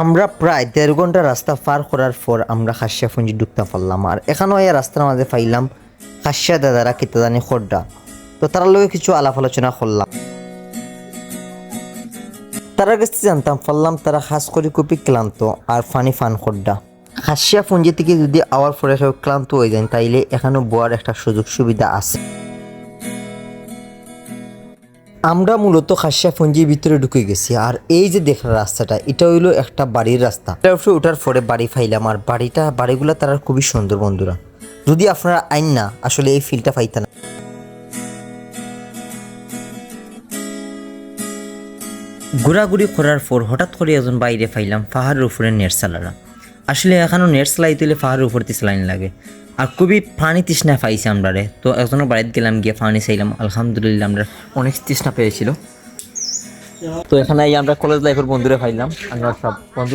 আমরা প্রায় দেড় ঘণ্টা রাস্তা পার করার পর আমরা খাসিয়া ফুঞ্জি ঢুকতে পারলাম আর এখানেও এই রাস্তার মাঝে পাইলাম খাসিয়া দাদারা কিতা জানি খড্ডা তো তার লগে কিছু আলাপ আলোচনা করলাম। তারা কাছে জানতাম, পারলাম তারা খাস করে খুবই ক্লান্ত আর ফানি ফান খড্ডা খাসিয়া ফুঞ্জি থেকে যদি আওয়ার পরে ক্লান্ত হয়ে যায়, তাইলে এখানেও বোয়ার একটা সুযোগ সুবিধা আছে। আমরা মূলত খাসিয়া ফঞ্জির ভিতরে ঢুকে গেছি, আর এই যে দেখার রাস্তাটা, এটা হইল একটা বাড়ির রাস্তা। এটার উপরে ওঠার পরে বাড়ি ফাইলাম আর বাড়িটা, বাড়িগুলো তারা খুবই সুন্দর বন্ধুরা। যদি আপনারা আইন না, আসলে এই ফিলটা পাইতেন না। ঘোরাঘুরি করার পর হঠাৎ করে একজন বাইরে ফাইলাম পাহাড়ের উপরে নেট আসলে এখনও নেট সেলাই তুলে পাহাড়ের উপর চালাইন লাগে। আর খুবই পানি তৃষ্ণা পাইছি আমরা রে। তো এখনও বাড়িতে গেলাম, গিয়ে পানি চাইলাম। আলহামদুলিল্লাহ আমরা অনেক তৃষ্ণা পেয়েছিল। তো এখানে আমরা কলেজ লাইফের বন্ধুরা পাইলাম। আমরা সব বন্ধু